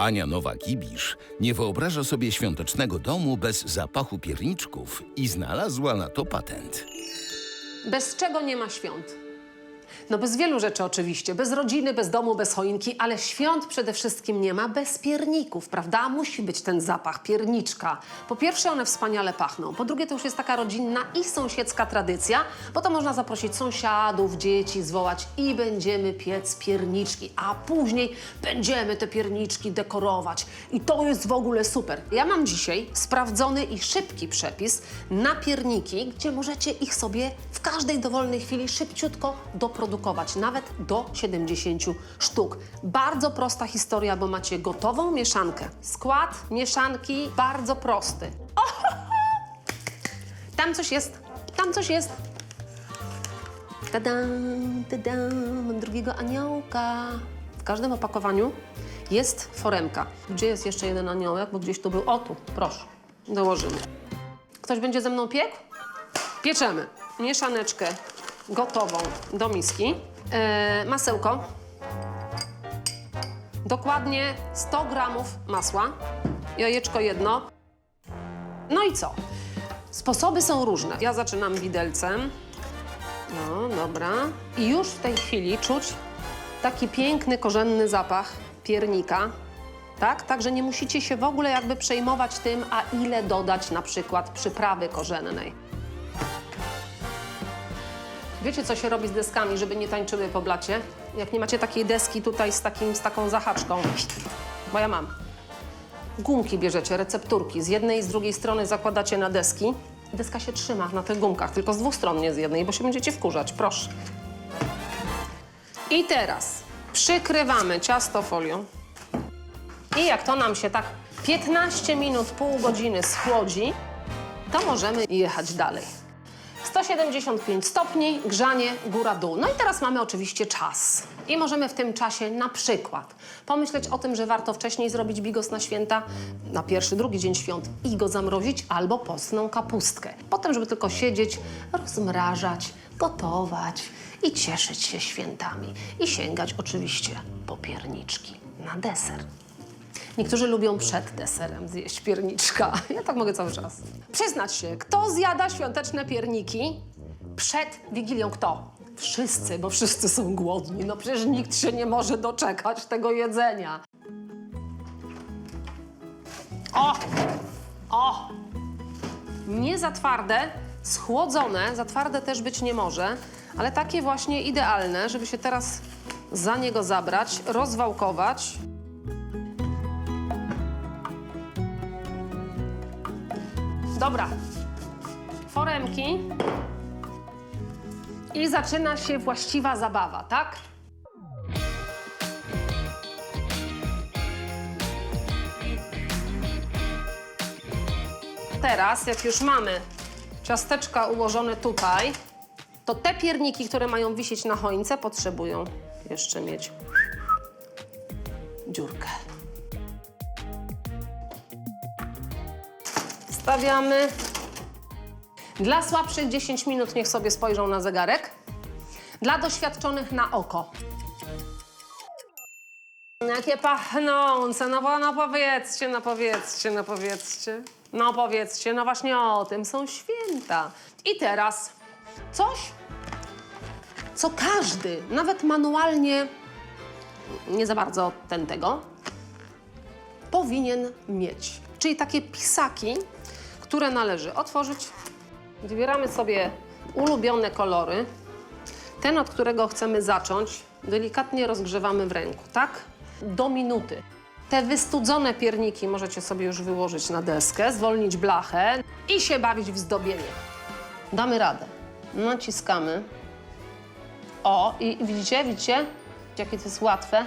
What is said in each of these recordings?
Ania Nowak-Ibisz nie wyobraża sobie świątecznego domu bez zapachu pierniczków i znalazła na to patent. Bez czego nie ma świąt? No bez wielu rzeczy oczywiście, bez rodziny, bez domu, bez choinki, ale świąt przede wszystkim nie ma bez pierników, prawda? Musi być ten zapach pierniczka. Po pierwsze one wspaniale pachną, po drugie to już jest taka rodzinna i sąsiedzka tradycja, bo to można zaprosić sąsiadów, dzieci, zwołać i będziemy piec pierniczki, a później będziemy te pierniczki dekorować i to jest w ogóle super. Ja mam dzisiaj sprawdzony i szybki przepis na pierniki, gdzie możecie ich sobie w każdej dowolnej chwili szybciutko doprodukować, nawet do 70 sztuk. Bardzo prosta historia, bo macie gotową mieszankę. Skład mieszanki bardzo prosty. Ohoho! Tam coś jest, tam coś jest. Tadam, tadam, drugiego aniołka. W każdym opakowaniu jest foremka. Gdzie jest jeszcze jeden aniołek? Bo gdzieś tu był. O tu, proszę. Dołożymy. Ktoś będzie ze mną piekł? Pieczemy. Mieszaneczkę gotową do miski. E, masełko. Dokładnie 100 gramów masła. Jajeczko jedno. No i co? Sposoby są różne. Ja zaczynam widelcem. No, dobra. I już w tej chwili czuć taki piękny, korzenny zapach piernika. Tak? Także nie musicie się w ogóle jakby przejmować tym, a ile dodać na przykład przyprawy korzennej. Wiecie, co się robi z deskami, żeby nie tańczyły po blacie? Jak nie macie takiej deski tutaj z, takim, z taką zahaczką, bo ja mam. Gumki bierzecie, recepturki. Z jednej i z drugiej strony zakładacie na deski. Deska się trzyma na tych gumkach, tylko z dwóch stron, nie z jednej, bo się będziecie wkurzać. Proszę. I teraz przykrywamy ciasto folią. I jak to nam się tak 15 minut, pół godziny schłodzi, to możemy jechać dalej. 175 stopni, grzanie góra-dół. No i teraz mamy oczywiście czas. I możemy w tym czasie na przykład pomyśleć o tym, że warto wcześniej zrobić bigos na święta, na pierwszy, drugi dzień świąt i go zamrozić, albo postną kapustkę. Potem, żeby tylko siedzieć, rozmrażać, gotować i cieszyć się świętami. I sięgać oczywiście po pierniczki na deser. Niektórzy lubią przed deserem zjeść pierniczka. Ja tak mogę cały czas. Przyznać się, kto zjada świąteczne pierniki przed Wigilią? Kto? Wszyscy, bo wszyscy są głodni. No przecież nikt się nie może doczekać tego jedzenia. O! O! Nie za twarde, schłodzone, za twarde też być nie może, ale takie właśnie idealne, żeby się teraz za niego zabrać, rozwałkować. Dobra. Foremki. I zaczyna się właściwa zabawa, tak? Teraz, jak już mamy ciasteczka ułożone tutaj, to te pierniki, które mają wisieć na choince, potrzebują jeszcze mieć dziurkę. Stawiamy. Dla słabszych 10 minut niech sobie spojrzą na zegarek. Dla doświadczonych na oko. Jakie pachnące, no, no powiedzcie, no powiedzcie, no powiedzcie. No powiedzcie, no właśnie o tym są święta. I teraz coś, co każdy, nawet manualnie, nie za bardzo ten tego, powinien mieć. Czyli takie pisaki, które należy otworzyć. Wybieramy sobie ulubione kolory. Ten, od którego chcemy zacząć, delikatnie rozgrzewamy w ręku, tak? Do minuty. Te wystudzone pierniki możecie sobie już wyłożyć na deskę, zwolnić blachę i się bawić w zdobienie. Damy radę. Naciskamy. O, i widzicie, widzicie, jakie to jest łatwe?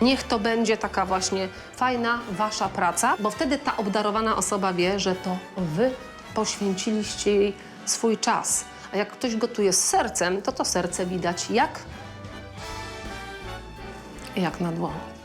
Niech to będzie taka właśnie fajna wasza praca, bo wtedy ta obdarowana osoba wie, że to wy poświęciliście jej swój czas. A jak ktoś gotuje z sercem, to to serce widać jak jak na dłoni.